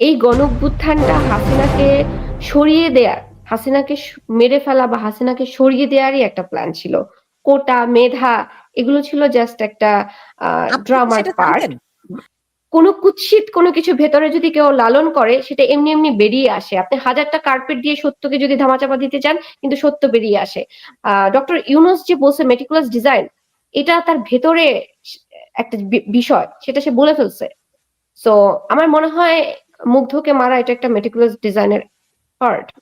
এই গণঅভ্যুত্থানটা হাসিনাকে সরিয়ে দেয়ার হাসিনাকে মেরে ফেলা বা হাসিনাকে সরিয়ে দেওয়ারই একটা প্ল্যান ছিল। কোটা মেধা এগুলো ছিল জাস্ট একটা ড্রামার পার্ট কোনো কুৎসিত কোনো কিছু ভেতরে যদি কেউ লালন করে সেটা এমনি এমনি বেরিয়ে আসে। আপনি হাজারটা কার্পেট দিয়ে সত্যকে যদি ধামাচাপা দিতে চান কিন্তু সত্য বেরিয়ে আসে। ডক্টর ইউনুস যে বলছে মেটিকুলাস ডিজাইন এটা তার ভেতরে একটা বিষয় সেটা সে বলে ফেলছে। সো আমার মনে হয় মুগ্ধকে মারা এটা একটা মেটিকুলাস ডিজাইনের পার্ট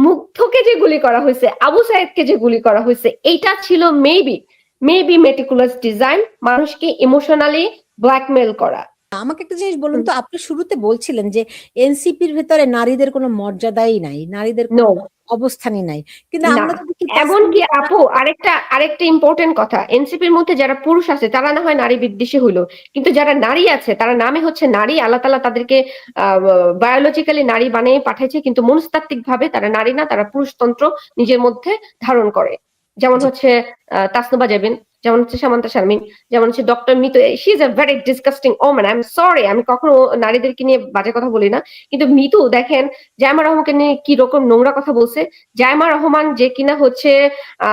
মুগ্ধকে যে গুলি করা হয়েছে আবু সাইদকে যে গুলি করা হয়েছে এইটা ছিল মেবি মেবি মেটিকুলাস ডিজাইন মানুষকে ইমোশনালি ব্ল্যাকমেল করা। আমাকে একটা জিনিস বলুন তো আপনি শুরুতে বলছিলেন যে এনসিপির ভেতরে নারীদের কোনো মর্যাদাই নাই নারীদের কোনো অবস্থানই নাই। কিন্তু আমরা এমনকি আপু আরেকটা আরেকটা ইম্পর্টেন্ট কথা। এনসিপির মধ্যে যারা পুরুষ আছে তারা না হয় নারী বিদ্বেষী হইল। কিন্তু যারা নারী আছে তারা নামে হচ্ছে নারী আল্লাহ তালা তাদেরকে বায়োলজিক্যালি নারী বানিয়ে পাঠাইছে কিন্তু মনস্তাত্ত্বিক ভাবে তারা নারী না তারা পুরুষতন্ত্র নিজের মধ্যে ধারণ করে। যেমন হচ্ছে আহ তাসনুবা জাবিন যেমন হচ্ছে সামান্তা শারমিন, যেমন হচ্ছে doctor Mitu she is a very disgusting woman I am sorry আমি কখনো নারীদেরকে নিয়ে বাজে কথা বলি না। কিন্তু মিতু, দেখেন জায়মা রহমানকে নিয়ে কি রকম নোংরা কথা বলছে? জায়মা রহমান যে কিনা হচ্ছে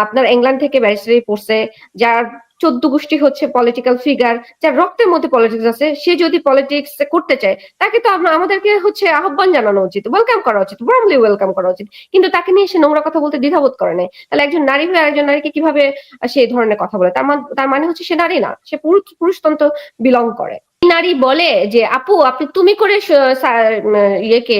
আপনার ইংল্যান্ড থেকে ব্যারিস্টারি পড়ছে, যার চোদ্দ গোষ্ঠী হচ্ছে পলিটিক্যাল ফিগার যার রক্তের মধ্যে পলিটিক্স আছে, সে যদি পলিটিক্স করতে চায়, তাকে তো আমাদেরকে হচ্ছে আহ্বান জানানো উচিত ওয়েলকাম করা উচিত ওয়ার্মলি ওয়েলকাম করা উচিত। কিন্তু তাকে নিয়ে সে নোংরা কথা বলতে দ্বিধাবোধ করে নাই। তাহলে একজন নারী হয়ে একজন নারীকে কীভাবে সেই ধরনের কথা বলে? তার মানে হচ্ছে সে নারী না, সে পুরুষ, পুরুষতন্ত্র বিলং করে। নারী বলে যে, আপু, আপনি তুমি করে ইয়েকে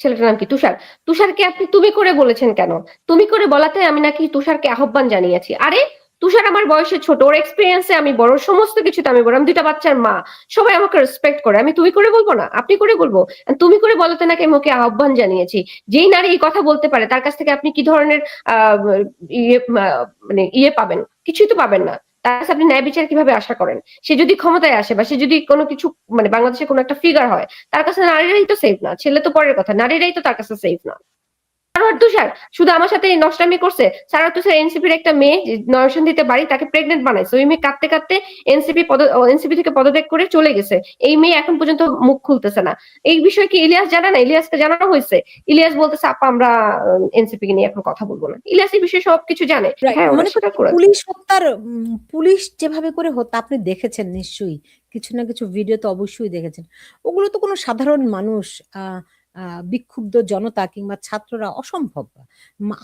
ছেলেটার নাম কি? তুষার। তুষারকে আপনি তুমি করে বলেছেন কেন? তুমি করে বলাতে আমি নাকি তুষারকে আহ্বান জানিয়েছি। আরে তুষার আমার বয়সে ছোট, ওর এক্সপিরিয়েন্সে আমি বড়, সমস্ত কিছুতে আমি বড়, আমি দুইটা বাচ্চার মা। সবাই আমাকে রেসপেক্ট করে। আমি তুমি করে বলব না? আপনি করে বলব? তুমি করে বলতে নাকি আমি ওকে আহ্বান জানিয়েছি। যেই নারী এই কথা বলতে পারে, তার কাছ থেকে আপনি কি ধরনের, আহ ইয়ে মানে ইয়ে পাবেন? কিছুই তো পাবেন না। তার কাছে আপনি ন্যায় বিচার কীভাবে আশা করেন? সে যদি ক্ষমতায় আসে বা সে যদি কোনো কিছু মানে বাংলাদেশে কোনো একটা ফিগার হয়, তার কাছে নারীরাই তো সেফ না। ছেলে তো পরের কথা, নারীরাই তো তার কাছে সেফ না। তুষার শুধু আমার সাথে নষ্টামি করছে। তুষার এনসিপির একটা মেয়ে বাড়ি তাকে প্রেগনেন্ট বানাইছে। ওই মেয়ে কাঁদতে কাঁদতে এনসিপি পদ এনসিপি থেকে পদত্যাগ করে চলে গেছে। এই মেয়ে এখন পর্যন্ত মুখ খুলতেছে না। এই বিষয়ে কি ইলিয়াস জানা না? ইলিয়াসকে জানানো হয়েছে। ইলিয়াস বলতেছে আপা আমরা এনসিপি নিয়ে এখন কথা বলব না। ইলিয়াস এই বিষয়ে সবকিছু জানে। হ্যাঁ মানে পুলিশ হত্যার পুলিশ যেভাবে করে হত্যা আপনি দেখেছেন নিশ্চয়ই। কিছু না কিছু ভিডিও তো অবশ্যই দেখেছেন। ওগুলো তো কোনো সাধারণ মানুষ আহ বিক্ষুব্ধ জনতা কিংবা ছাত্ররা অসম্ভব।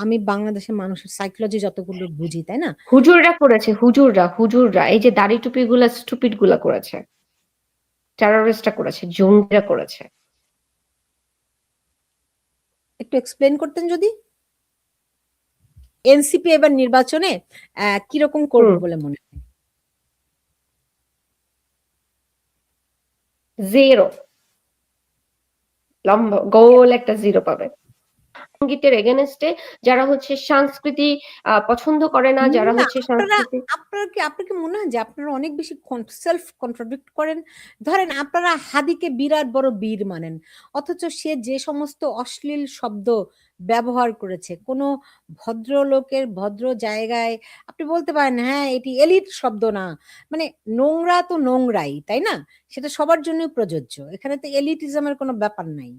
আমি বাংলাদেশের মানুষের সাইকোলজি যতগুলো বুঝি তাই না? হুজুররা করেছে হুজুররা হুজুররা এই যে দাড়ি টুপি গুলা স্টুপিডগুলা করেছে। টেরোরিস্টরা করেছে জঙ্গিরা করেছে। একটু এক্সপ্লেন করতেন যদি? এনসিপি এবার নির্বাচনে কীরকম করবে বলে মনে হয়? জিরো লম্বা গোল একটা জিরো পাবে। সঙ্গীতের এগেনস্টে যারা হচ্ছে সংস্কৃতি পছন্দ করে না যারা হচ্ছে সংস্কৃতি আপনার কি আপনার কি মনে হয় যে আপনারা অনেক বেশি সেলফ কন্ট্রাডিক্ট করেন? ধরেন আপনারা হাদিকে বিরাট বড় বীর মানেন অথচ সে যে সমস্ত অশ্লীল শব্দ ব্যবহার করেছে। কোনো ভদ্রলোকের ভদ্র জায়গায় আপনি বলতে পারেন হ্যাঁ এটি এলিট শব্দ না। মানে নোংরা তো নোংরাই, তাই না? সেটা সবার জন্য প্রযোজ্য। এখানে তো এলিটিজমের কোনো ব্যাপার নাই।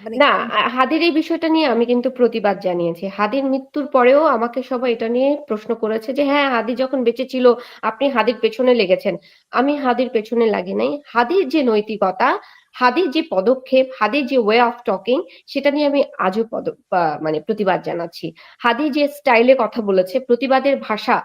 না হাদির এই বিষয়টা নিয়ে আমি কিন্তু প্রতিবাদ জানিয়েছি। হাদির মৃত্যুর পরেও আমাকে সবাই এটা নিয়ে প্রশ্ন করেছে যে হ্যাঁ হাদি যখন বেঁচে ছিল আপনি হাদির পেছনে লেগেছেন। আমি হাদির পেছনে লাগি নাই। হাদির যে নৈতিকতা হাদির যে পদক্ষেপ হাদির যে ওয়ে অফ টকিং সেটা নিয়ে আমি আজও পদ মানে প্রতিবাদ জানাচ্ছি। হাদি যে স্টাইলে কথা বলেছে প্রতিবাদের ভাষা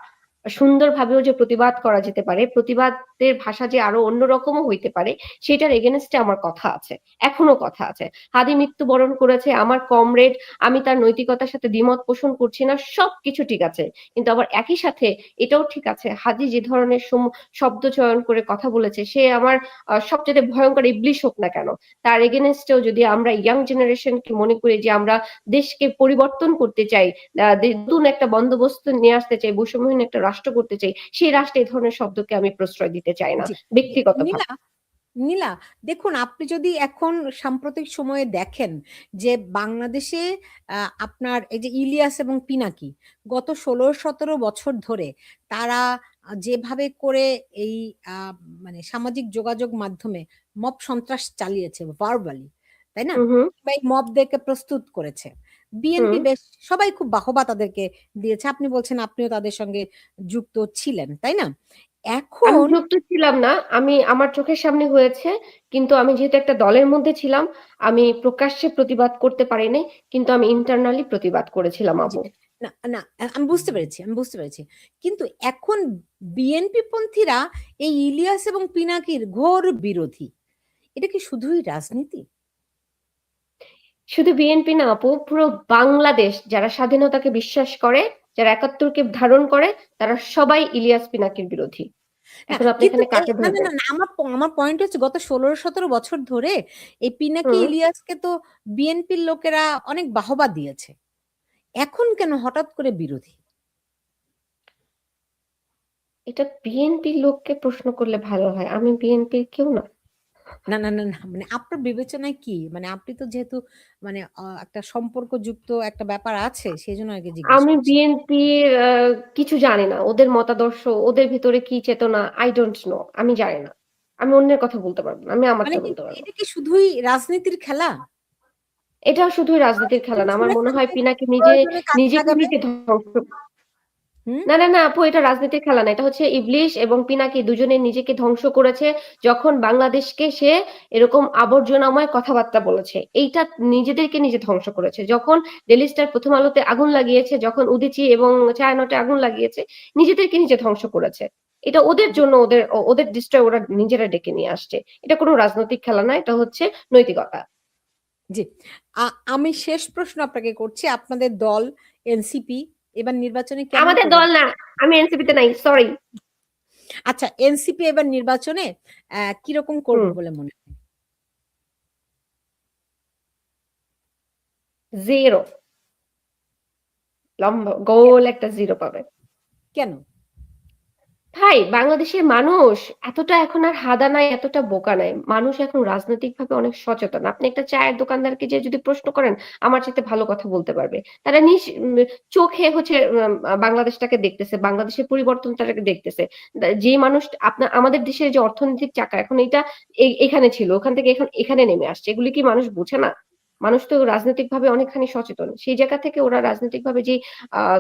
সুন্দরভাবেও যে প্রতিবাদ করা যেতে পারে, প্রতিবাদের ভাষা যে আরও অন্যরকমও হইতে পারে, সেটার এগেনস্টে আমার কথা আছে, এখনও কথা আছে। হাদি মৃত্যুবরণ করেছে, আমার কমরেড আমি তার নৈতিকতার সাথে দ্বিমত পোষণ করছি না সব কিছু ঠিক আছে। কিন্তু আবার একই সাথে এটাও ঠিক আছে, হাদি যে ধরনের শব্দ চয়ন করে কথা বলেছে, সে আমার সবচেয়ে ভয়ঙ্কর ইবলিশ হোক না কেন, তার এগেনস্টেও যদি আমরা ইয়াং জেনারেশনকে মনে করি যে আমরা দেশকে পরিবর্তন করতে চাই নতুন একটা বন্দোবস্ত নিয়ে আসতে চাই, বৈষম্যহীন একটা করতে চাই সেই রাষ্ট্রে এই ধরনের শব্দকে আমি প্রশ্রয় দিতে চাই না ব্যক্তিগত নীলা দেখুন আপনি যদি এখন সাম্প্রতিক সময়ে দেখেন যে বাংলাদেশে আপনার এই যে ইলিয়াস এবং পিনাকি গত ষোলো সতেরো বছর ধরে তারা যেভাবে করে এই মানে সামাজিক যোগাযোগ মাধ্যমে মব সন্ত্রাস চালিয়েছে ভার্বালি তাই না? হুম হুম। বা এই মবদেরকে প্রস্তুত করেছে। বিএনপি বেশ সবাই খুব বাহবা তাদেরকে দিয়েছে। আপনি বলছেন আপনিও তাদের সঙ্গে যুক্ত ছিলেন তাই না? এখন যুক্ত ছিলাম না আমি আমার চোখের সামনে হয়েছে কিন্তু আমি যেহেতু একটা দলের মধ্যে ছিলাম আমি প্রকাশ্যে প্রতিবাদ করতে পারি নাই কিন্তু আমি ইন্টারনালি প্রতিবাদ করেছিলাম আপু না না আমি বুঝতে পেরেছি আমি বুঝতে পেরেছি। কিন্তু এখন বিএনপি পন্থীরা এই ইলিয়াস এবং পিনাকির ঘোর বিরোধী। এটা কি শুধুই রাজনীতি? শুধু বিএনপি না আপু পুরো বাংলাদেশ যারা স্বাধীনতাকে বিশ্বাস করে যারা একাত্তরকে ধারণ করে তারা সবাই ইলিয়াস পিনাকির বিরোধী। না, আমার পয়েন্ট হচ্ছে গত ষোলো সতেরো বছর ধরে এই পিনাকি ইলিয়াসকে তো বিএনপির লোকেরা অনেক বাহবা দিয়েছে। এখন কেন হঠাৎ করে বিরোধী? এটা বিএনপির লোককে প্রশ্ন করলে ভালো হয়। আমি বিএনপির কেউ না। না না না না মানে আপনার বিবেচনায় কি? মানে আপনি তো যেহেতু মানে আহ, একটা সম্পর্কযুক্ত একটা ব্যাপার আছে সেই জন্য আগে জিজ্ঞেস আমি করছি। বিএনপির কিছু জানি না। ওদের মতাদর্শ ওদের ভিতরে কি চেতনা আই ডোন্ট নো আমি জানি না। আমি অন্যের কথা বলতে পারব না আমি মানে আমারটা কি বলতে পারব এটা কি শুধুই রাজনীতির খেলা? এটা শুধুই রাজনীতির খেলা না। আমার মনে হয় পিনাকি নিজে প্রয়োজনে কাজে নিজেকে লাগাবে। নিজে ধ্বংস? না না না আপু এটা রাজনীতির খেলা না এটা হচ্ছে ইবলিশ এবং পিনাকি দুজনে নিজেকে ধ্বংস করেছে যখন বাংলাদেশকে সে এরকম আবর্জনাময় কথাবার্তা বলেছে। এইটা নিজেদেরকে নিজে ধ্বংস করেছে। যখন ডেলি স্টার প্রথম আলোতে আগুন লাগিয়েছে যখন উদিচি এবং ছায়ানটে আগুন লাগিয়েছে নিজেদেরকে নিজে ধ্বংস করেছে। এটা ওদের জন্য ওদের ওদের ডিস্ট্রয় ওরা নিজেরা ডেকে নিয়ে আসছে। এটা কোনো রাজনৈতিক খেলা না এটা হচ্ছে নৈতিকতা। জি। আমি শেষ প্রশ্ন আপনাকে করছি। আপনাদের দল এনসিপি এবার নির্বাচনে আমাদের দল না আমি এনসিপিতে নাই সরি আচ্ছা এনসিপি এবার নির্বাচনে আহ, কীরকম করবে বলে মনে হয়? জিরো লম্বা গোল একটা জিরো পাবে। কেন? ভাই, বাংলাদেশের মানুষ এতটা এখন আর হাদা নাই, এতটা বোকা নাই। মানুষ এখন রাজনৈতিক ভাবে অনেক সচেতন। আপনি একটা চায়ের দোকানদারকে যে যদি প্রশ্ন করেন, আমার চাইতে ভালো কথা বলতে পারবে। তারা নিজ চোখে হচ্ছে বাংলাদেশটাকে দেখতেছে, বাংলাদেশের পরিবর্তন পরিবর্তনটাকে দেখতেছে। যে মানুষ আপনার আমাদের দেশের যে অর্থনৈতিক চাকা, এখন এটা এই- এখানে ছিল, ওখান থেকে এখন এখানে নেমে আসছে। এগুলি কি মানুষ বোঝে না? মানুষ তো রাজনৈতিক ভাবে অনেকখানি সচেতন। সেই জায়গা থেকে ওরা রাজনৈতিক ভাবে যে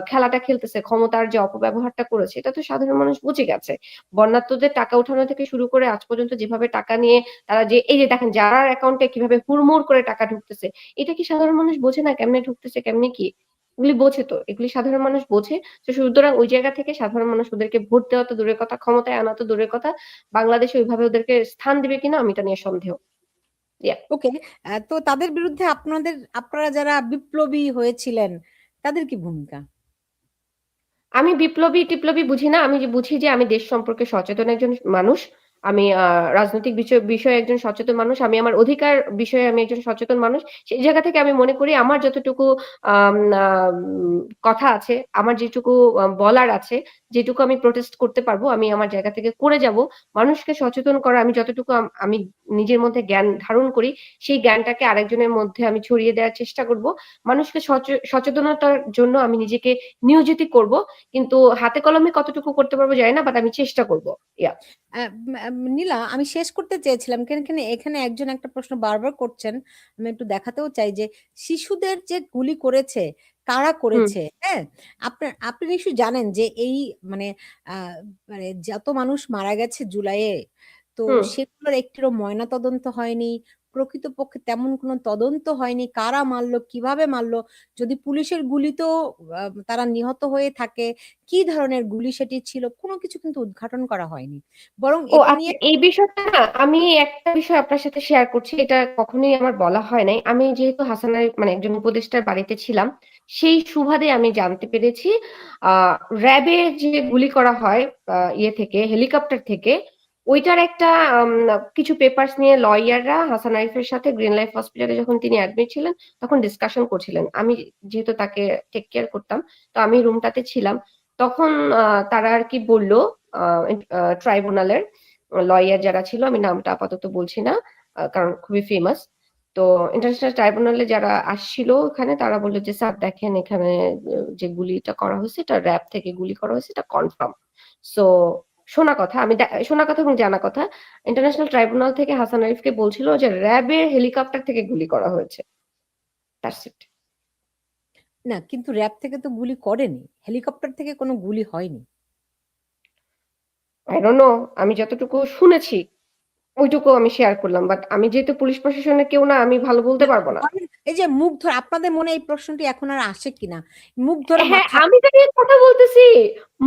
খেলাটা খেলতেছে, ক্ষমতার যে অপব্যবহারটা করেছে, এটা তো সাধারণ মানুষ বুঝে গেছে। বন্যার্থদের টাকা উঠানো থেকে শুরু করে আজ পর্যন্ত যেভাবে টাকা নিয়ে তারা যে, এই যে দেখেন যারা অ্যাকাউন্টে কীভাবে হুড়মুড় করে টাকা ঢুকতেছে, এটা কি সাধারণ মানুষ বোঝে না কেমনে ঢুকতেছে, কেমনে কি? এগুলি বোঝে তো, এগুলি সাধারণ মানুষ বোঝে। তো সুতরাং ওই জায়গা থেকে সাধারণ মানুষ ওদেরকে ভোট দেওয়া তো দূরের কথা, ক্ষমতায় আনা তো দূরের কথা। বাংলাদেশে ওইভাবে ওদেরকে স্থান দিবে কিনা আমি তা নিয়ে সন্দেহ। ওকে তো তাদের বিরুদ্ধে আপনাদের আপনারা যারা বিপ্লবী হয়েছিলেন তাদের কি ভূমিকা? আমি বিপ্লবী টিপ্লবী বুঝি না। আমি বুঝি যে আমি দেশ সম্পর্কে সচেতন একজন মানুষ। আমি রাজনৈতিক বিষয়ে একজন সচেতন মানুষ, আমি আমার অধিকার বিষয়ে আমি একজন সচেতন মানুষ, সেই জায়গা থেকে আমি মনে করি আমার যতটুকু কথা আছে, আমার যেটুকু বলার আছে, যেটুকু আমি প্রোটেস্ট করতে পারব, আমি আমার জায়গা থেকে করে যাব। মানুষকে সচেতন করা, আমি যতটুকু আমি নিজের মধ্যে জ্ঞান ধারণ করি, সেই জ্ঞানটাকে আরেকজনের মধ্যে আমি ছড়িয়ে দেওয়ার চেষ্টা করব। মানুষকে সচে- সচেতনতার জন্য আমি নিজেকে নিয়োজিত করব, কিন্তু হাতে কলমে কতটুকু করতে পারব জানি না বাট আমি চেষ্টা করব। ইয়া নীলা আমি শেষ করতে চেয়েছিলাম। কেন এখানে এখানে একজন একটা প্রশ্ন বারবার করছেন। আমি একটু দেখাতেও চাই যে শিশুদের যে গুলি করেছে কারা করেছে হ্যাঁ? আপনার আপনি নিশ্চয়ই জানেন যে এই মানে আহ, মানে যত মানুষ মারা গেছে জুলাইয়ে তো সেগুলোর একটিরও ময়না তদন্ত হয়নি প্রকৃতপক্ষে তেমন কোনো তদন্ত হয়নি। কারা মারলো কীভাবে মারলো? যদি পুলিশের গুলিতেও তারা নিহত হয়ে থাকে কি ধরনের গুলি সেটি ছিল? কোনো কিছু কিন্তু উদ্ঘাটন করা হয়নি। বরং এই বিষয়টা আমি একটা বিষয় আপনার সাথে শেয়ার করছি এটা কখনোই আমার বলা হয় নাই। আমি যেহেতু হাসানের মানে একজন উপদেষ্টার বাড়িতে ছিলাম সেই সুবাদে আমি জানতে পেরেছি আহ র্যাবে যে গুলি করা হয় ইয়ে থেকে হেলিকপ্টার থেকে ওইটার একটা কিছু পেপারস নিয়ে লয়াররা হাসান আরিফের সাথে গ্রিন লাইফ হসপিটালে যখন তিনি অ্যাডমিট ছিলেন, তখন ডিসকাশন করছিলেন। আমি যেহেতু তাকে টেক কেয়ার করতাম, তো আমি রুমটাতে ছিলাম। তখন তারা আর কি বলল ট্রাইব্যুনালের লয়ার যারা ছিল, আমি নামটা আপাতত বলছি না কারণ খুবই ফেমাস তো ইন্টারন্যাশনাল ট্রাইব্যুনালে যারা আসছিল ওখানে, তারা বলল যে, স্যার, দেখেন এখানে যে গুলিটা করা হয়েছে, এটা র্যাব থেকে গুলি করা হয়েছে, এটা কনফার্ম সো শোনা কথা আমি শোনা কথা এবং জানা কথা। ইন্টারন্যাশনাল ট্রাইব্যুনাল থেকে হাসান আরিফকে বলছিল যে র্যাবের হেলিকপ্টার থেকে গুলি করা হয়েছে. না কিন্তু র্যাব থেকে তো গুলি করেনি। হেলিকপ্টার থেকে কোনো গুলি হয়নি। আই ডোন্ট নো আমি যতটুকু শুনেছি ওইটুকু আমি শেয়ার করলাম বাট আমি যেহেতু পুলিশ প্রশাসনের কেউ না আমি ভালো বলতে পারব না। এই যে মুখ ধরে আপনাদের মনে এই প্রশ্নটি এখন আর আসে কিনা? মুখ ধরে হ্যাঁ আমি তো কথা বলতেছি।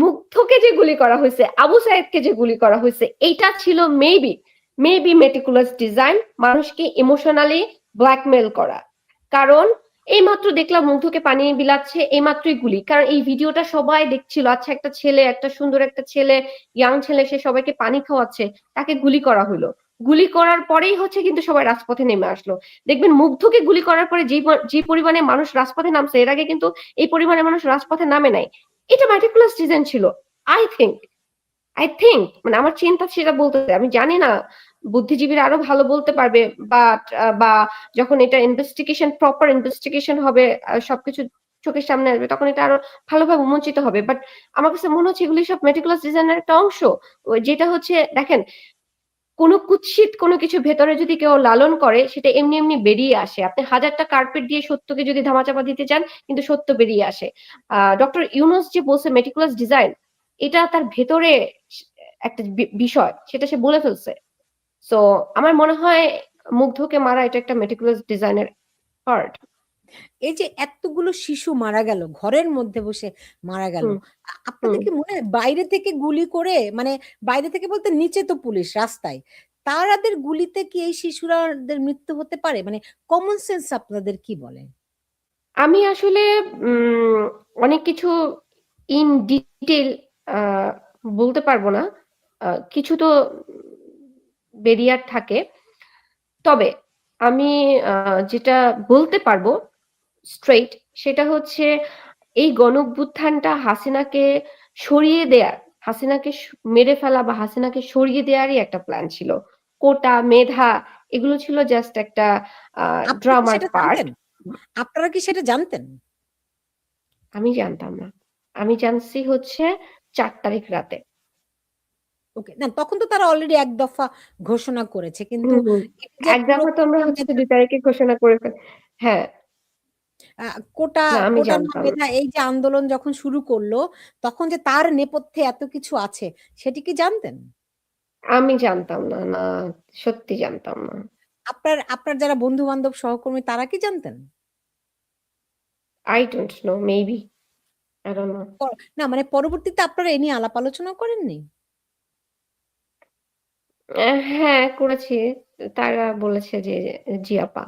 মুগ্ধকে যে গুলি করা হয়েছে আবু সাইদকে যে গুলি করা হয়েছে এইটা ছিল মেবি মেবি মেটিকুলাস ডিজাইন মানুষকে ইমোশনালি ব্ল্যাকমেল করা। কারণ এই মাত্র দেখলাম মুগ্ধকে পানি বিলাচ্ছে এই মাত্রই গুলি। কারণ এই ভিডিওটা সবাই দেখছিল আচ্ছা একটা ছেলে, একটা সুন্দর একটা ছেলে ইয়াং ছেলে, সে সবাইকে পানি খাওয়াচ্ছে, তাকে গুলি করা হলো। গুলি করার পরেই হচ্ছে কিন্তু সবাই রাজপথে নেমে আসলো। দেখবেন মুগ্ধকে গুলি করার পরে যে যে পরিমাণে মানুষ রাজপথে নামছে, এর আগে কিন্তু এই পরিমাণে মানুষ রাজপথে নামে নাই। এটা ম্যাটিকুলাস ডিজাইন ছিল। আই থিঙ্ক আই থিঙ্ক মানে আমার চিন্তা সেটা বলতে আমি জানি না বুদ্ধিজীবীরা আরও ভালো বলতে পারবে বাট বা যখন এটা ইনভেস্টিগেশন প্রপার ইনভেস্টিগেশন হবে সবকিছু চোখের সামনে আসবে, তখন এটা আরও ভালোভাবে উন্মোচিত হবে। বাট আমার কাছে মনে হচ্ছে এগুলি সব মেটিকুলাস ডিজাইনের একটা অংশ। যেটা হচ্ছে, দেখেন, কোনো কুৎসিত কোনো কিছু ভেতরে যদি কেউ লালন করে, সেটা এমনি এমনি বেরিয়ে আসে। আপনি হাজারটা কার্পেট দিয়ে সত্যকে যদি ধামাচাপা দিতে চান, কিন্তু সত্য বেরিয়ে আসে। ডক্টর ইউনুস যে বলছে মেটিকুলাস ডিজাইন এটা তার ভেতরে একটা বিষয়, সেটা সে বলে ফেলছে। সো আমার মনে হয় মুগ্ধকে মারা এটা একটা মেটিকুলাস ডিজাইনের পার্ট এই যে এতগুলো শিশু মারা গেল ঘরের মধ্যে বসে মারা গেল আপনাদের কি মনে হয় বাইরে থেকে গুলি করে মানে বাইরে থেকে বলতে নিচে তো পুলিশ রাস্তায় তারাদের গুলিতে কি এই শিশুরাদের মৃত্যু হতে পারে? মানে কমন সেন্স আপনাদের কি বলে আমি আসলে অনেক কিছু ইন ডিটেল বলতে পারব না। কিছু তো বেরিয়ার থাকে। তবে আমি যেটা বলতে পারব স্ট্রেইট সেটা হচ্ছে এই গণঅভ্যুত্থানটা হাসিনাকে সরিয়ে দেয়ার হাসিনাকে মেরে ফেলা বা হাসিনাকে সরিয়ে দেওয়ারই একটা প্ল্যান ছিল। কোটা মেধা এগুলো ছিল জাস্ট একটা ড্রামার পার্ট আপনারা কি সেটা জানতেন? আমি জানতাম না। আমি জানছি হচ্ছে চার তারিখ রাতে। ওকে না তখন তো তারা অলরেডি এক দফা ঘোষণা করেছে কিন্তু এক দফা তো আমরা হচ্ছে দুই তারিখে ঘোষণা করে হ্যাঁ। কোটা কোটা এই যে আন্দোলন যখন শুরু করল তখন যে তার নেপথ্যে এত কিছু আছে সেটি কি জানতেন? আমি জানতাম না না সত্যি জানতাম না। আপনার আপনার যারা বন্ধু বান্ধব সহকর্মী তারা কি জানতেন? I don't know maybe I don't know না মানে পরবর্তীতে আপনারা এ নিয়ে আলাপ আলোচনা করেননি? হ্যাঁ করেছি। তারা বলেছে যে জি আপা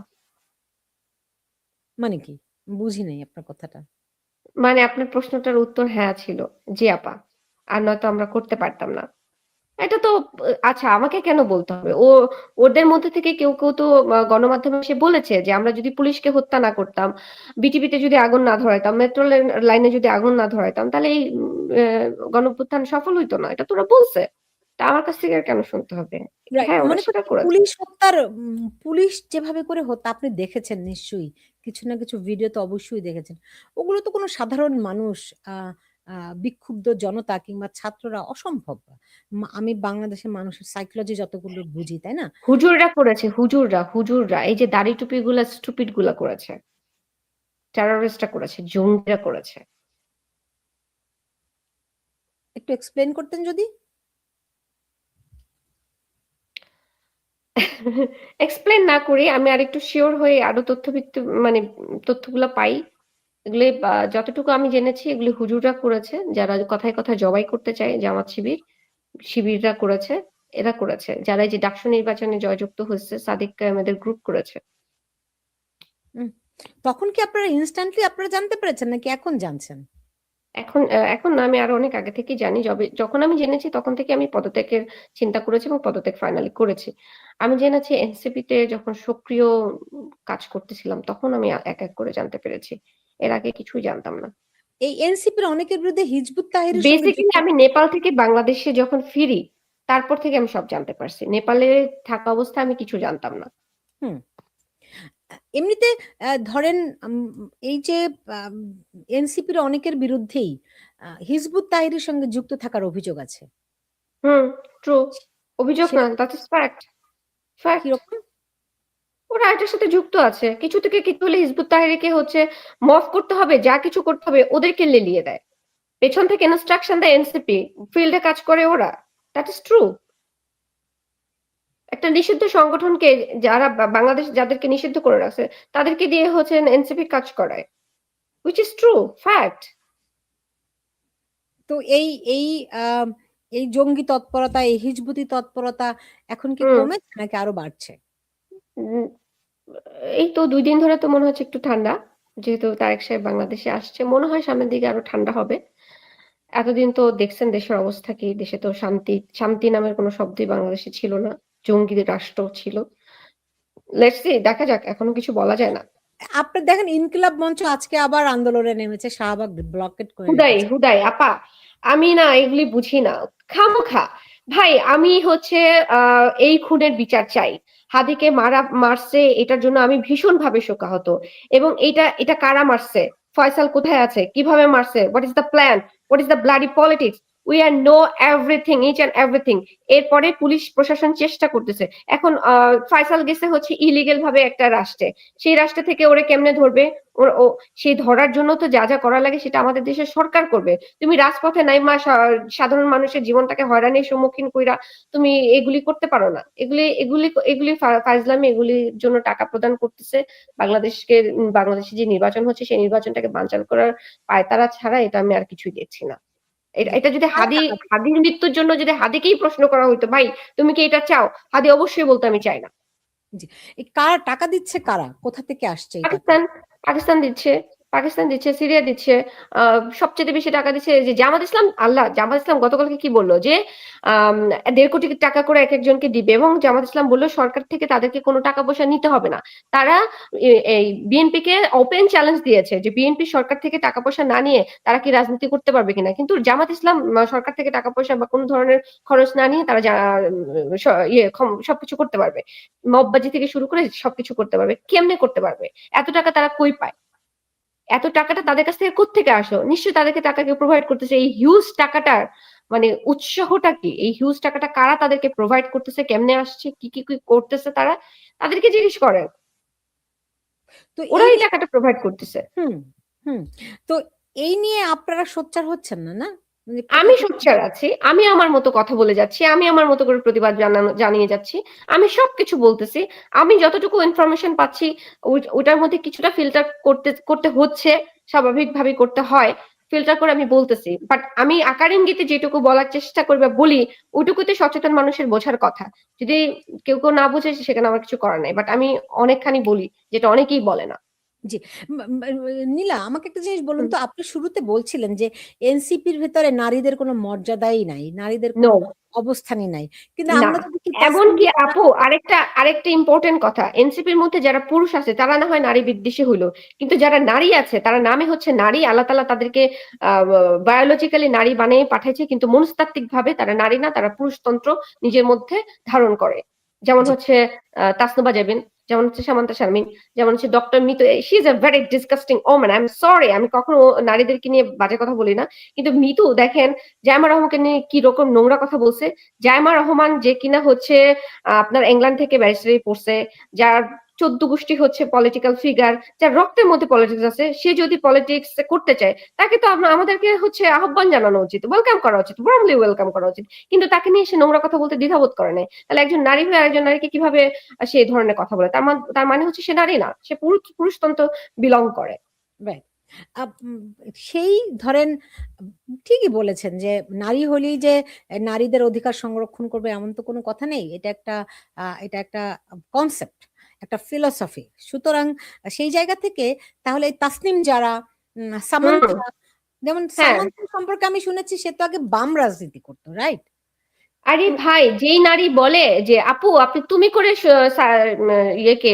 মানে কি? বুঝি নাই আপনার কথাটা। মানে আপনার প্রশ্নটার উত্তর হ্যাঁ ছিল জি আপা আর নয়তো আমরা করতে পারতাম না। এটা তো আচ্ছা আমাকে কেন বলতে হবে? ও ওদের মধ্যে থেকে কেউ কেউ তো গণমাধ্যমে এসে বলেছে যে আমরা যদি পুলিশকে হত্যা না করতাম বিটিভিতে যদি আগুন না ধরাইতাম মেট্রো লাইনে যদি আগুন না ধরাইতাম তাহলে এই গণঅভ্যুত্থান সফল হইতো না। এটা তোরা বলছে। তা আমার কাছ থেকে আর কেন শুনতে হবে? হ্যাঁ মানে পুলিশ হত্যার পুলিশ যেভাবে করে হত্যা আপনি দেখেছেন নিশ্চয়ই। কিছু না কিছু ভিডিও তো অবশ্যই দেখেছেন। ওগুলো তো কোনো সাধারণ মানুষ বিক্ষুব্ধ জনতা কিংবা ছাত্ররা অসম্ভব। আমি বাংলাদেশের মানুষের সাইকোলজি যতগুলো বুঝি তাই না? হুজুররা করেছে হুজুররা হুজুররা এই যে দাড়ি টুপি গুলা স্টুপিডগুলা করেছে। টেররিস্টরা করেছে জঙ্গিরা করেছে। একটু এক্সপ্লেন করতেন যদি? এক্সপ্লেন না করি, আমি আরেকটু শিওর হয়ে আরও তথ্যভিত্তি মানে তথ্যগুলো পাই। এগুলি যতটুকু আমি জেনেছি, এগুলি হুজুররা করেছে, যারা কথায় কথায় জবাই করতে চায়, জামাত শিবির, শিবিররা করেছে, এরা করেছে। যারা যে ডাকসু নির্বাচনে জয়যুক্ত হয়েছে, সাদিক কায়েমেদের গ্রুপ করেছে। তখন কি আপনারা ইনস্ট্যান্টলি আপনারা জানতে পেরেছেন নাকি এখন জানছেন? এখন এখন না আমি আরও অনেক আগে থেকেই জানি যবে যখন আমি জেনেছি তখন থেকে আমি পদত্যাগের চিন্তা করেছি এবং পদত্যাগ ফাইনালি করেছি। আমি জেনেছি এনসিপি তে যখন সক্রিয় কাজ করতেছিলাম তখন আমি এক এক করে জানতে পেরেছি। এর আগে কিছুই জানতাম না। এই এনসিপির অনেকের বিরুদ্ধে হিজবুত সঙ্গে বেসিক্যালি আমি নেপাল থেকে বাংলাদেশে যখন ফিরি তারপর থেকে আমি সব জানতে পারছি। নেপালে থাকা অবস্থায় আমি কিছু জানতাম না। এমনিতে ধরেন এই যে এনসিপির অনেকের বিরুদ্ধেই হিজবুত তাহিরের সঙ্গে যুক্ত থাকার অভিযোগ আছে। হুম ট্রু অভিযোগ না দ্যাট ইজ ফ্যাক্ট ফ্যাক্ট ওরা এটার সাথে যুক্ত আছে। কিছু থেকে কিছু হলে হিজবুত তাহরিরকে হচ্ছে মফ করতে হবে যা কিছু করতে হবে ওদেরকে লেলিয়ে দেয়। পেছন থেকে ইনস্ট্রাকশন দেয় এনসিপি ফিল্ডে কাজ করে ওরা। দ্যাট ইজ ট্রু একটা নিষিদ্ধ সংগঠনকে যারা বাংলাদেশ যাদেরকে নিষিদ্ধ করে রাখছে তাদেরকে দিয়ে হচ্ছে এনসিপি কাজ করায়। উইচ ইজ ট্রু ফ্যাক্ট তো এই এই এই জঙ্গি তৎপরতা এই হিজবুতি তৎপরতা এখন কি। কমেছে নাকি আরও বাড়ছে? এই তো দুই দিন ধরে তো মনে হচ্ছে একটু ঠান্ডা যেহেতু তারেক সাহেব বাংলাদেশে আসছে মনে হয় সামনের দিকে আরও ঠান্ডা হবে। এতদিন তো দেখছেন দেশের অবস্থা কি দেশে তো শান্তি শান্তি নামের কোনো শব্দই বাংলাদেশে ছিল না। জঙ্গি রাষ্ট্র ছিল। লেটস সি দেখা যাক এখনও কিছু বলা যায় না। আপনি দেখেন ইনকিলাব মঞ্চ আজকে আবার আন্দোলনে নেমেছে শাহবাগ ব্লকেট করে হুদাই হুদাই আপা আমি না এগুলি বুঝি না। খামোখা ভাই আমি হচ্ছে আহ, এই খুনের বিচার চাই। হাদিকে মারা মারছে এটার জন্য আমি ভীষণ ভাবে শোকাহত। এবং এটা এটা কারা মারছে? ফয়সাল কোথায় আছে? কীভাবে মারছে? What is the plan what is the bloody politics we are know everything each and everything এরপরে পুলিশ প্রশাসন চেষ্টা করতেছে। এখন আহ, ফয়সাল গেছে হচ্ছে ইলিগেল ভাবে একটা রাষ্ট্রে। সেই রাষ্ট্র থেকে ওরে কেমনে ধরবে? ওর- ও সেই ধরার জন্য তো যা যা করা লাগে সেটা আমাদের দেশের সরকার করবে। তুমি রাজপথে নাই মা সাধারণ মানুষের জীবনটাকে হয়রানির সম্মুখীন কইরা তুমি এগুলি করতে পারো না। এগুলি এগুলি এগুলি ফাইজলামি এগুলির জন্য টাকা প্রদান করতেছে। বাংলাদেশকে বাংলাদেশে যে নির্বাচন হচ্ছে সেই নির্বাচনটাকে বানচাল করার পায়তারা ছাড়া এটা আমি আর কিছুই দেখছি না। এটা- এটা যদি হাদি হাদির মৃত্যুর জন্য যদি হাদিকেই প্রশ্ন করা হইতো ভাই তুমি কি এটা চাও? হাদি অবশ্যই বলতো আমি চাই না। কারা টাকা দিচ্ছে কারা? কোথা থেকে আসছে পাকিস্তান পাকিস্তান দিচ্ছে। পাকিস্তান দিচ্ছে, সিরিয়া দিচ্ছে সবচেয়ে বেশি টাকা দিচ্ছে যে জামাত ইসলাম, আল্লাহ, জামাত ইসলাম গতকালকে কি বলল যে দেড় কোটি টাকা করে এক একজনকে দিবে এবং জামাত ইসলাম বলল সরকার থেকে তাদেরকে কোনো টাকা পয়সা নিতে হবে না। তারা এই বিএনপি কে ওপেন চ্যালেঞ্জ দিয়েছে যে বিএনপি সরকার থেকে টাকা পয়সা না নিয়ে তারা কি রাজনীতি করতে পারবে কিনা। কিন্তু জামাত ইসলাম সরকার থেকে টাকা পয়সা বা কোনো ধরনের খরচ না নিয়ে তারা ইয়ে সবকিছু করতে পারবে। মববাজি থেকে শুরু করে সবকিছু করতে পারবে। কেমনে করতে পারবে? এত টাকা তারা কই পায়? এত টাকাটা তাদের কাছ থেকে কোত্থেকে আসো নিশ্চয়ই তাদেরকে টাকাকে প্রোভাইড করতেছে। এই হিউজ টাকাটার মানে উৎসাহটা কি? এই হিউজ টাকাটা কারা তাদেরকে প্রোভাইড করতেছে? কেমনে আসছে? কি কি কি করতেছে তারা? তাদেরকে জিজ্ঞেস করেন তো ওরা এই টাকাটা প্রোভাইড করতেছে। হুম হুম। তো এই নিয়ে আপনারা সোচ্চার হচ্ছেন না না? আমি থেকে- সোচ্চার আছি। আমি আমার মতো কথা বলে যাচ্ছি। আমি আমার মতো করে প্রতিবাদ জানিয়ে যাচ্ছি। আমি সবকিছু বলতেছি। আমি যতটুকু ইনফরমেশন পাচ্ছি ওটার মধ্যে কিছুটা ফিল্টার করতে করতে হচ্ছে স্বাভাবিকভাবে করতে হয়। ফিল্টার করে আমি বলতেছি। বাট আমি আকার ইঙ্গিতে যেটুকু বলার চেষ্টা করি বা বলি ওইটুকুতে সচেতন মানুষের বোঝার কথা। যদি কেউ কেউ না বুঝে সেখানে আমার কিছু করার নাই। বাট আমি অনেকখানি বলি যেটা অনেকেই বলে না। ম- ম- নীলা আমাকে একটা জিনিস বলুন তো আপনি শুরুতে বলছিলেন যে এনসিপির ভেতরে নারীদের কোনো মর্যাদাই নাই নারীদের কোনো নো অবস্থানই নাই। কিন্তু না, আমরা এমনকি আপু আরেকটা আরেকটা ইম্পর্টেন্ট কথা এনসিপির মধ্যে যারা পুরুষ আছে তারা না হয় নারী বিদ্বেষী হইল। কিন্তু যারা নারী আছে তারা নামে হচ্ছে নারী আল্লাহ তালা তাদেরকে বায়োলজিক্যালি নারী বানিয়ে পাঠাইছে কিন্তু মনস্তাত্ত্বিক ভাবে তারা নারী না তারা পুরুষতন্ত্র নিজের মধ্যে ধারণ করে। যেমন জি। হচ্ছে আহ, তাসনুবা জাবিন যেমন হচ্ছে সামান্তা শারমিন, যেমন হচ্ছে doctor Mitu she is a very disgusting woman I am sorry আমি কখনো নারীদেরকে নিয়ে বাজে কথা বলি না। কিন্তু মিতু, দেখেন জায়মা রহমানকে নিয়ে কি রকম নোংরা কথা বলছে। জায়মা রহমান যে কিনা হচ্ছে আপনার ইংল্যান্ড থেকে ব্যারিস্টারি পড়ছে, যার চোদ্দ গোষ্ঠী হচ্ছে পলিটিক্যাল ফিগার যার রক্তের মধ্যে পলিটিক্স আছে, সে যদি পলিটিক্স করতে চায়, তাকে তো আমাদেরকে হচ্ছে আহ্বান জানানো উচিত ওয়েলকাম করা উচিত ওয়ার্মলি ওয়েলকাম করা উচিত। কিন্তু তাকে নিয়ে সে নোংরা কথা বলতে দ্বিধাবোধ করে নাই। তাহলে একজন নারী হয়ে আরেকজন নারীকে কীভাবে সে ধরনের কথা বলে? তার তার মানে হচ্ছে সে নারী না, সে পুরুষ, পুরুষতন্ত্র বিলং করে. সেই ধরেন, ঠিকই বলেছেন যে নারী হলেই যে নারীদের অধিকার সংরক্ষণ করবে এমন তো কোনো কথা নেই। এটা একটা এটা একটা কনসেপ্ট একটা ফিলসফি সুতরাং সেই জায়গা থেকে তাহলে এই তাসনিম যারা সামান্থা যেমন হ্যাঁ। সামান্থা সম্পর্কে আমি শুনেছি সে তো আগে বাম রাজনীতি করতো রাইট আরে ভাই যেই নারী বলে যে আপু আপনি তুমি করে ইয়েকে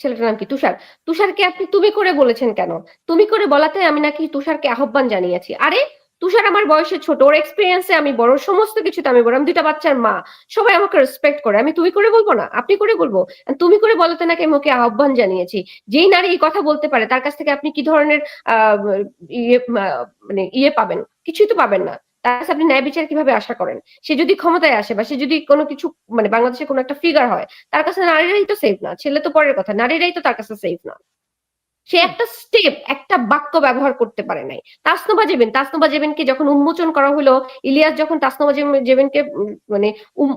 ছেলেটার নাম কি? তুষার। তুষারকে আপনি তুমি করে বলেছেন কেন? তুমি করে বলাতে আমি নাকি তুষারকে আহ্বান জানিয়েছি। আরে তুষার আমার বয়সে ছোট, ওর এক্সপিরিয়েন্সে আমি বড়, সমস্ত কিছুতে আমি বড়, আমি দুইটা বাচ্চার মা। সবাই আমাকে রেসপেক্ট করে। আমি তুমি করে বলব না? আপনি করে বলব? তুমি করে বলতে নাকি আমি ওকে আহ্বান জানিয়েছি। যেই নারী এই কথা বলতে পারে, তার কাছ থেকে আপনি কি ধরনের, আহ ইয়ে মানে ইয়ে পাবেন? কিছুই তো পাবেন না। তার কাছে আপনি ন্যায় বিচার কীভাবে আশা করেন? সে যদি ক্ষমতায় আসে বা সে যদি কোনো কিছু মানে বাংলাদেশে কোনো একটা ফিগার হয়, তার কাছে নারীরাই তো সেফ না। ছেলে তো পরের কথা, নারীরাই তো তার কাছে সেফ না। সে একটা স্টেপ একটা বাক্য ব্যবহার করতে পারে নাই। তাসনোবা জেবেন তাসনোবা জেবেনকে যখন উন্মোচন করা হলো, ইলিয়াস যখন তাসনোবা জেবেন- জেবেনকে মানে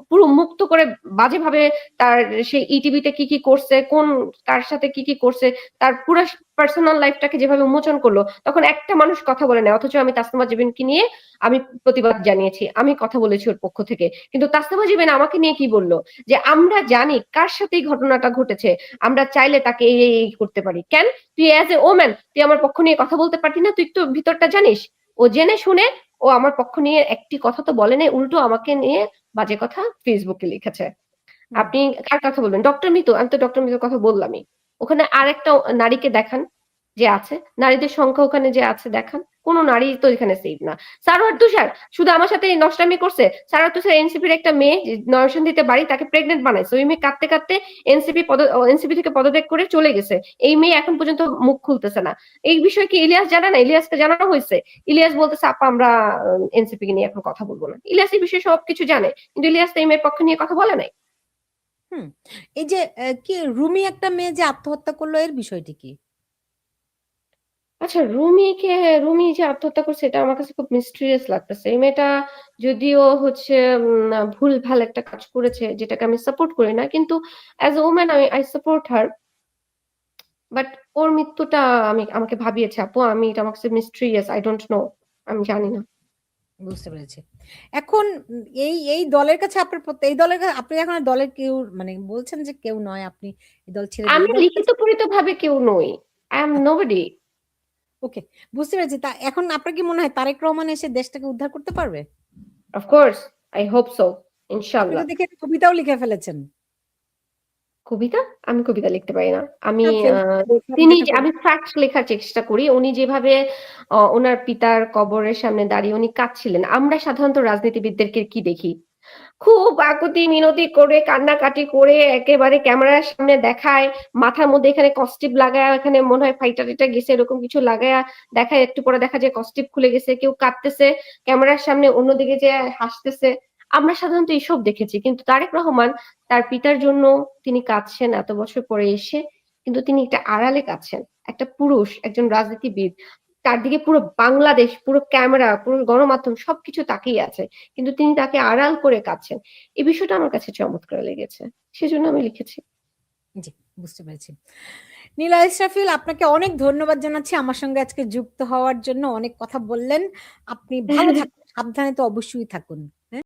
পুরো মুক্ত করে বাজে ভাবে তার সেই ইটিভিতে কি কি করছে, কোন তার সাথে কি কি করছে, তার পুরো পার্সোনাল লাইফটাকে যেভাবে উন্মোচন করল তখন একটা মানুষ কথা বলে নেয় অথচ আমি তাসনোবা জেবেনকে নিয়ে আমি প্রতিবাদ জানিয়েছি আমি কথা বলেছি ওর পক্ষ থেকে। কিন্তু তাসনোবা জেবেন আমাকে নিয়ে কি বলল? যে আমরা জানি কার সাথে এই ঘটনাটা ঘটেছে আমরা চাইলে তাকে এই এই করতে পারি। কেন? তুই অ্যাজ এ ওম্যান তুই আমার পক্ষ নিয়ে কথা বলতে পারতি না তুই তো ভিতরটা জানিস। ও জেনে শুনে ও আমার পক্ষ নিয়ে একটি কথা তো বলে নাই উল্টো আমাকে নিয়ে বাজে কথা ফেসবুকে লিখেছে। আপনি কার কথা বলবেন? ডক্টর মিতু আমি তো ডক্টর মিতুর কথা বললামই। ওখানে আরেকটা নারীকে দেখান যে আছে। নারীদের সংখ্যা ওখানে যে আছে দেখান। কোন নারী তো এখানে সেফ না। সারোয়ার তুষার, শুধু আমার সাথে নষ্টামি করছে? সারোয়ার তুষার এনসিপির একটা মেয়ে নরসিংদীতে বাড়ি, তাকে প্রেগনেন্ট বানাইছে। ওই মেয়ে কাঁদতে কাঁদতে এনসিপি পদ, এনসিপি থেকে পদত্যাগ করে চলে গেছে। এই মেয়ে এখন পর্যন্ত মুখ খুলতেছে না। এই বিষয়ে কি ইলিয়াস জানা না? ইলিয়াসকে জানানো হয়েছে। ইলিয়াস বলতেছে, আপা, আমরা এনসিপি কে নিয়ে এখন কথা বলব না। ইলিয়াস এই বিষয়ে সবকিছু জানে। কিন্তু ইলিয়াস তো এই মেয়ের পক্ষে নিয়ে কথা বলে নাই। এই যে কি রুমি একটা মেয়ে যে আত্মহত্যা করল এর বিষয়টি কি? আচ্ছা রুমি যে আত্মহত্যা করছে এটা আমার কাছে খুব মিস্টিরিয়াস লাগতেছে। এই মেয়েটা যদিও হচ্ছে উম, ভুল ভালো একটা কাজ করেছে যেটাকে আমি সাপোর্ট করি না কিন্তু অ্যাজ এ ওম্যান আমি আই সাপোর্ট হার বাট ওর মৃত্যুটা আমি আমাকে ভাবিয়েছে আপু আমি এটা আমার কাছে মিস্ট্রিয়াস আই ডোন্ট নো আমি জানি না। বুঝতে পেরেছি। এখন এই এই দলের কাছে আপনার এই দলের কাছে আপনি এখন দলের কেউ মানে বলছেন যে কেউ নয় আপনি এই দল ছেড়ে আমি লিখিত পরিত ভাবে কেউ নই। আই এম নোবডি ওকে বুঝতে পেরেছি। তা এখন আপনার কি মনে হয় তারেক রহমান এসে দেশটাকে উদ্ধার করতে পারবে? Of course I hope so ইনশাআল্লাহ। দেখে কবিতাও লিখে ফেলেছেন। কবিতা? আমি কবিতা লিখতে পারি না। আমি ফেল- তিনি আমি ফ্যাক্ট লেখার চেষ্টা করি উনি যেভাবে ওনার পিতার কবরের সামনে দাঁড়িয়ে উনি কাঁদছিলেন। আমরা সাধারণত রাজনীতিবিদদেরকে কি দেখি? খুব আকুতি মিনতি করে কান্নাকাটি করে একেবারে ক্যামেরার সামনে দেখায় মাথার মধ্যে এখানে কস্টিপ লাগায় এখানে মনে হয় ফাইটার টিটা গেছে এরকম কিছু লাগায় দেখায় একটু পরে দেখা যায় কস্টিপ খুলে গেছে কেউ কাঁদতেছে ক্যামেরার সামনে অন্যদিকে যে হাসতেছে আমরা সাধারণত এইসব দেখেছি কিন্তু তারেক রহমান তার পিতার জন্য তিনি কাঁদছেন এত বছর পরে এসে কিন্তু তিনি একটা আড়ালে কাঁদছেন একটা পুরুষ একজন রাজনীতিবিদ তার দিকে পুরো বাংলাদেশ পুরো ক্যামেরা পুরো গণমাধ্যম সবকিছু তাকিয়ে আছে কিন্তু তিনি তাকে আড়াল করে কাঁদছেন। এই বিষয়টা আমার কাছে চমৎকার লেগেছে সেজন্য আমি লিখেছি। জি বুঝতে পেরেছি। নীলা ইসরাফিল আপনাকে অনেক ধন্যবাদ জানাচ্ছি আমার সঙ্গে আজকে যুক্ত হওয়ার জন্য অনেক কথা বললেন আপনি ভালো থাকুন সাবধানে তো অবশ্যই থাকুন।